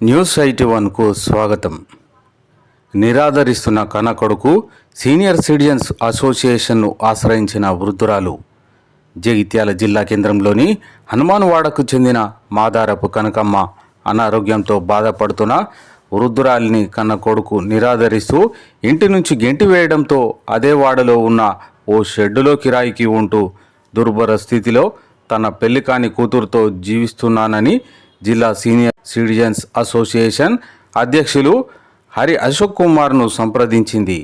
News IT వన్కు స్వాగతం. నిరాదరిస్తున్న కనకొడుకు కొడుకు senior citizens అసోసియేషన్ను ఆశ్రయించిన వృద్ధురాలు. జగిత్యాల జిల్లా కేంద్రంలోని హనుమాన్వాడకు చెందిన మాదారపు కనకమ్మ అనారోగ్యంతో బాధపడుతున్న వృద్ధురాలిని కన్న కొడుకు నిరాదరిస్తూ ఇంటి నుంచి గెంటి వేయడంతో అదే వాడలో ఉన్న ఓ షెడ్డులో కిరాయికి ఉంటూ దుర్భర స్థితిలో తన పెళ్ళి కాని కూతురుతో జీవిస్తున్నానని జిల్లా సీనియర్ సిటిజన్స్ అసోసియేషన్ అధ్యక్షులు హరి అశోక్ కుమార్ను సంప్రదించింది.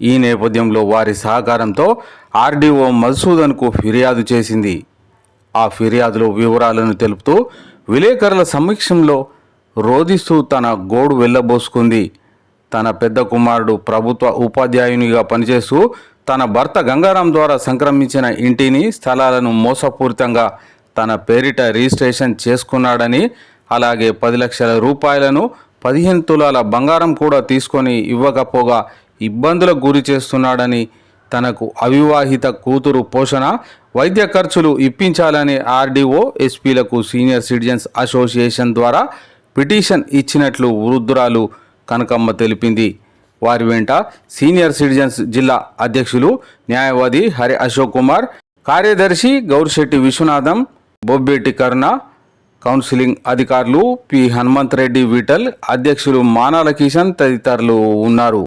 ఈ నేపథ్యంలో వారి సహకారంతో ఆర్డీఓ మధుసూదన్కు ఫిర్యాదు చేసింది. ఆ ఫిర్యాదులో వివరాలను తెలుపుతూ విలేకరుల సమక్షంలో రోధిస్తూ తన గోడు వెళ్ళబోసుకుంది తన పెద్ద కుమారుడు ప్రభుత్వ ఉపాధ్యాయునిగా పనిచేస్తూ తన భర్త గంగారాం ద్వారా సంక్రమించిన ఇంటిని స్థలాలను మోసపూరితంగా తన పేరిట రిజిస్ట్రేషన్ చేసుకున్నాడని అలాగే పది లక్షల రూపాయలను పదిహేను తులాల బంగారం కూడా తీసుకొని ఇవ్వకపోగా ఇబ్బందులకు గురి చేస్తున్నాడని తనకు అవివాహిత కూతురు పోషణ వైద్య ఖర్చులు ఇప్పించాలని ఆర్డీఓ ఎస్పీలకు సీనియర్ సిటిజన్స్ అసోసియేషన్ ద్వారా పిటిషన్ ఇచ్చినట్లు వృద్ధురాలు కనకమ్మ తెలిపింది. వారి వెంట సీనియర్ సిటిజన్స్ జిల్లా అధ్యక్షులు న్యాయవాది హరి అశోక్ కుమార్ కార్యదర్శి గౌరిశెట్టి విశ్వనాథం బొబ్బెట్టి కరుణ కౌన్సిలింగ్ అధికారులు పి హనుమంత్ రెడ్డి విఠల్ అధ్యక్షులు మానాల కిషన్ తదితరులు ఉన్నారు.